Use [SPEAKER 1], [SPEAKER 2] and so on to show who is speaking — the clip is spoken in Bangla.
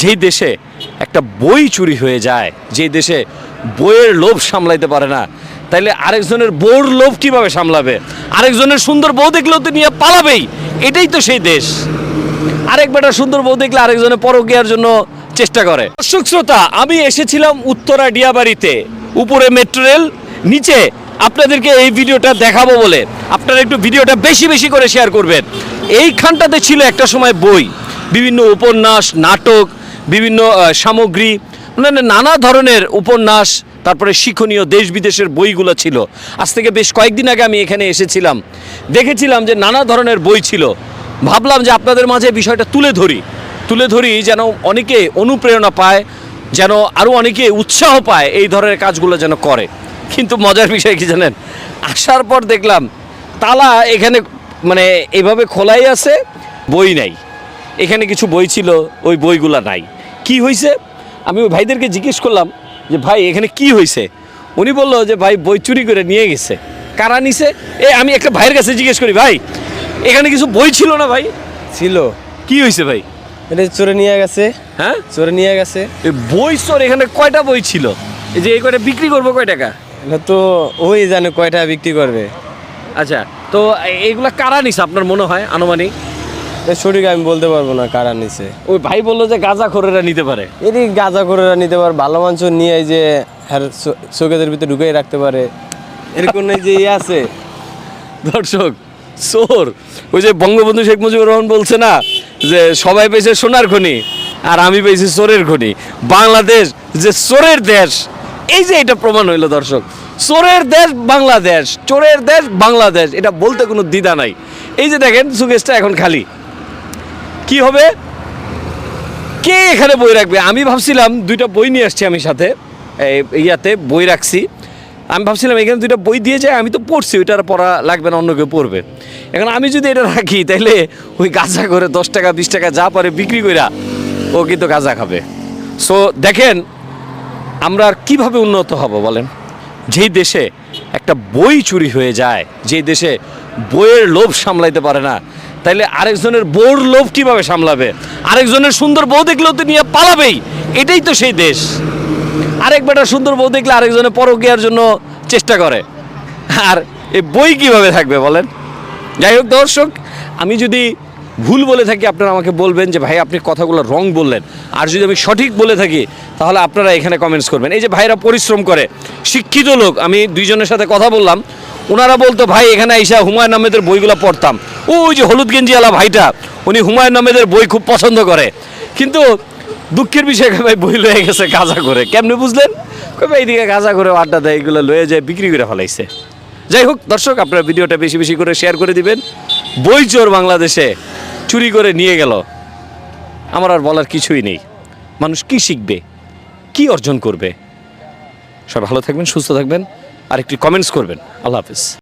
[SPEAKER 1] যেই দেশে একটা বই চুরি হয়ে যায়, যেই দেশে বইয়ের লোভ সামলাইতে পারে না, তাইলে আরেকজনের বউর লোভ কীভাবে সামলাবে? আরেকজনের সুন্দর বউ দেখলেও তো নিয়ে পালাবেই, এটাই তো সেই দেশ। আরেক বেটা সুন্দর বউ দেখলে আরেকজনের পরকিয়ার জন্য চেষ্টা করে। দর্শক শ্রোতা, আমি এসেছিলাম উত্তরা ডিয়াবাড়িতে, উপরে মেট্রো রেল, নিচে আপনাদেরকে এই ভিডিওটা দেখাবো বলে। আপনারা একটু ভিডিওটা বেশি বেশি করে শেয়ার করবেন। এইখানটাতে ছিল একটা সময় বই, বিভিন্ন উপন্যাস, নাটক বিভিন্ন সামগ্রী মানে নানা ধরনের উপন্যাস, তারপরে শিক্ষণীয় দেশ বিদেশের বইগুলো ছিল। আজ থেকে বেশ কয়েকদিন আগে আমি এখানে এসেছিলাম। দেখেছিলাম যে নানা ধরনের বই ছিল। ভাবলাম যে আপনাদের মাঝে বিষয়টা তুলে ধরি। তুলে ধরি যেন অনেকে অনুপ্রেরণা পায়, যেন আরও অনেকে উৎসাহ পায় এই ধরনের কাজগুলো যেন করে। কিন্তু মজার বিষয় কি জানেন? আসার পর দেখলাম, তালা এখানে মানে এভাবে খোলাই আছে, বই নাই। এখানে কিছু বই ছিল, ওই বইগুলা নাই। কি হয়েছে আমি ওই ভাইদেরকে জিজ্ঞেস করলাম যে ভাই এখানে কি হয়েছে উনি বলল যে ভাই বই চুরি করে নিয়ে গেছে। কারা নিছে? এ আমি একটা ভাইয়ের কাছে জিজ্ঞেস করি ভাই এখানে কিছু বই ছিল না ভাই?
[SPEAKER 2] ছিল।
[SPEAKER 1] কি হয়েছে ভাই?
[SPEAKER 2] এটা চোরে নিয়ে গেছে।
[SPEAKER 1] হ্যাঁ?
[SPEAKER 2] চোরে নিয়ে গেছে।
[SPEAKER 1] বই চোর এখানে কয়টা বই ছিল? এই যে এই কয়টা বিক্রি করব কয় টাকা?
[SPEAKER 2] এটা তো ওই জানে কয়টা বিক্রি করবে।
[SPEAKER 1] আচ্ছা তো এইগুলা কারা নিছে আপনার মনে হয় আনুমানিক?
[SPEAKER 2] সঠিক আমি বলতে পারব না কারা নিছে।
[SPEAKER 1] ওই ভাই বলল যে গাঁজা খোরেরা নিতে পারে।
[SPEAKER 2] এটি গাঁজা করে নিতে পারে ভালো মাংস নিয়ে এই যে হ্যার চোখেদের ভিতরে ঢুকিয়ে রাখতে পারে। এরকম এই যে ইয়ে আছে?
[SPEAKER 1] দর্শক চোর। ওই যে বঙ্গবন্ধু শেখ মুজিবুর রহমান বলছে না যে সবাই পেয়েছে সোনার খনি আর আমি পেয়েছি চোরের খনি। বাংলাদেশ যে চোরের দেশ এই যে এটা প্রমাণ হইল দর্শক। চোরের দেশ বাংলাদেশ চোরের দেশ বাংলাদেশ এটা বলতে কোনো দ্বিধা নাই। এই যে দেখেন সুকেশটা এখন খালি। কি হবে? কে এখানে বই রাখবে? আমি ভাবছিলাম দুইটা বই নিয়ে আসছি আমি সাথে ইয়াতে বই রাখছি। আমি ভাবছিলাম এখানে দুইটা বই দিয়ে যায়, আমি তো পড়ছি ওইটার পড়া লাগবে না, অন্য কেউ পড়বে। এখন আমি যদি এটা রাখি, তাইলে ওই গাঁজা করে দশ টাকা, বিশ টাকা যা পারে বিক্রি কইরা ও কিন্তু গাঁজা খাবে। সো দেখেন, আমরা আর কীভাবে উন্নত হব বলেন? যেই দেশে একটা বই চুরি হয়ে যায়, যেই দেশে বইয়ের লোভ সামলাইতে পারে না তাইলে আরেকজনের বউর লোভ কীভাবে সামলাবে? আরেকজনের সুন্দর বউ দেখলেও তো নিয়ে পালাবেই। এটাই তো সেই দেশ। আরেক বেটা সুন্দর বউ দেখলে আরেকজনের পরকিয়ার জন্য চেষ্টা করে। আর এই বই কীভাবে থাকবে বলেন? যাই হোক দর্শক, আমি যদি ভুল বলে থাকি, আপনারা আমাকে বলবেন যে, ভাই, আপনি কথাগুলো রং বললেন। আর যদি আমি সঠিক বলে থাকি, তাহলে আপনারা এখানে কমেন্টস করবেন। এই যে ভাইরা পরিশ্রম করে, শিক্ষিত লোক, আমি দুইজনের সাথে কথা বললাম। ওনারা বলতো, ভাই, এখানে আইসা হুমায়ুন আহমেদের বইগুলো পড়তাম। ওই যে হলুদ গেঞ্জিওয়ালা ভাইটা, উনি হুমায়ুন আহমেদের বই খুব পছন্দ করে। কিন্তু দুঃখের বিষয়, ভাই, বই লয়ে গেছে গাঁজা করে। কেমনে বুঝলেন? ভাই এইদিকে গাঁজা করে আড্ডা দেয়, এগুলো লয়ে যায়, বিক্রি করে ফেলাইছে। যাই হোক, দর্শক, আপনারা ভিডিওটা বেশি বেশি করে শেয়ার করে দিবেন। বই চোর বাংলাদেশে চুরি করে নিয়ে গেল। আমার আর বলার কিছুই নেই। মানুষ কি শিখবে? কি অর্জন করবে? সব ভালো থাকবেন, সুস্থ থাকবেন। আর একটি কমেন্টস করবেন। আল্লাহ হাফিজ।